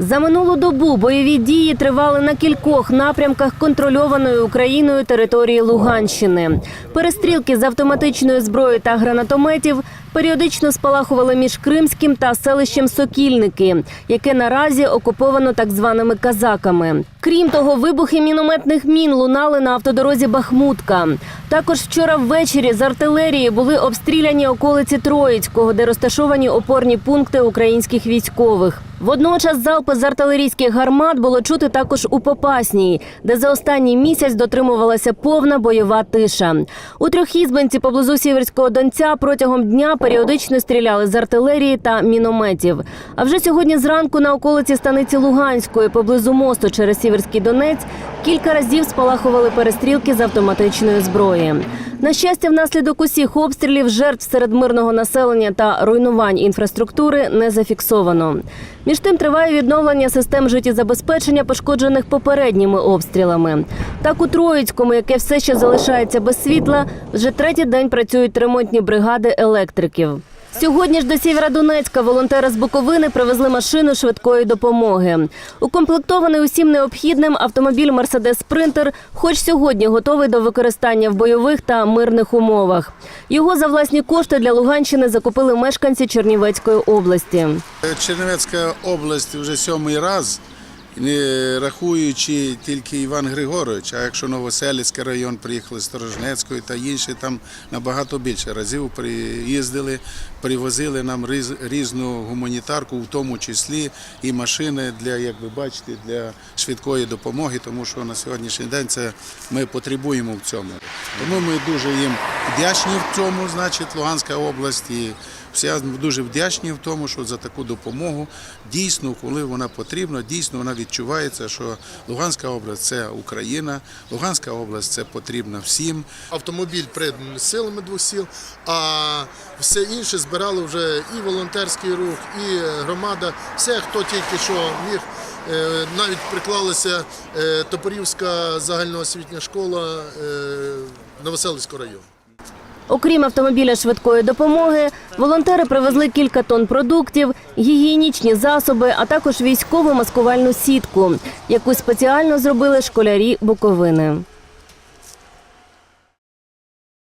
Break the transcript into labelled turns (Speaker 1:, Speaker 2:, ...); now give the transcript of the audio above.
Speaker 1: За минулу добу бойові дії тривали на кількох напрямках контрольованої Україною території Луганщини. Перестрілки з автоматичної зброї та гранатометів періодично спалахували між Кримським та селищем Сокільники, яке наразі окуповано так званими казаками. Крім того, вибухи мінометних мін лунали на автодорозі Бахмутка. Також вчора ввечері з артилерії були обстріляні околиці Троїцького, де розташовані опорні пункти українських військових. Водночас залпи з артилерійських гармат було чути також у Попасній, де за останній місяць дотримувалася повна бойова тиша. У трьохізбенці поблизу Сіверського Донця протягом дня періодично стріляли з артилерії та мінометів. А вже сьогодні зранку на околиці станиці Луганської, поблизу мосту через Сіверський Донець, кілька разів спалахували перестрілки з автоматичної зброї. На щастя, внаслідок усіх обстрілів жертв серед мирного населення та руйнувань інфраструктури не зафіксовано. Між тим триває відновлення систем життєзабезпечення, пошкоджених попередніми обстрілами. Так у Троїцькому, яке все ще залишається без світла, вже третій день працюють ремонтні бригади електриків. Сьогодні ж до Сєвєродонецька волонтери з Буковини привезли машину швидкої допомоги. Укомплектований усім необхідним автомобіль Мерседес Спринтер, хоч сьогодні готовий до використання в бойових та мирних умовах. Його за власні кошти для Луганщини закупили мешканці Чернівецької області.
Speaker 2: Чернівецька область вже сьомий раз, не рахуючи тільки Іван Григорович, а якщо Новоселицький район приїхали Сторожнецької та інші, там набагато більше разів приїздили, привозили нам різ- різну гуманітарку, в тому числі і машини для, як ви бачите, для швидкої допомоги, тому що на сьогоднішній день це ми потребуємо в цьому. Тому ми дуже їм вдячні в цьому, значить, Луганська область і всі дуже вдячні в тому, що за таку допомогу дійсно, коли вона потрібна, дійсно вона відчувається, що Луганська область це Україна, Луганська область це потрібно всім.
Speaker 3: Автомобіль приєднаний силами двох сіл, а все інше збирали вже і волонтерський рух, і громада, все, хто тільки що міг. Е, Навіть приклалася е, Топорівська загальноосвітня школа е, Новоселицького району.
Speaker 1: Окрім автомобіля швидкої допомоги, волонтери привезли кілька тонн продуктів, гігієнічні засоби, а також військову маскувальну сітку, яку спеціально зробили школярі Буковини.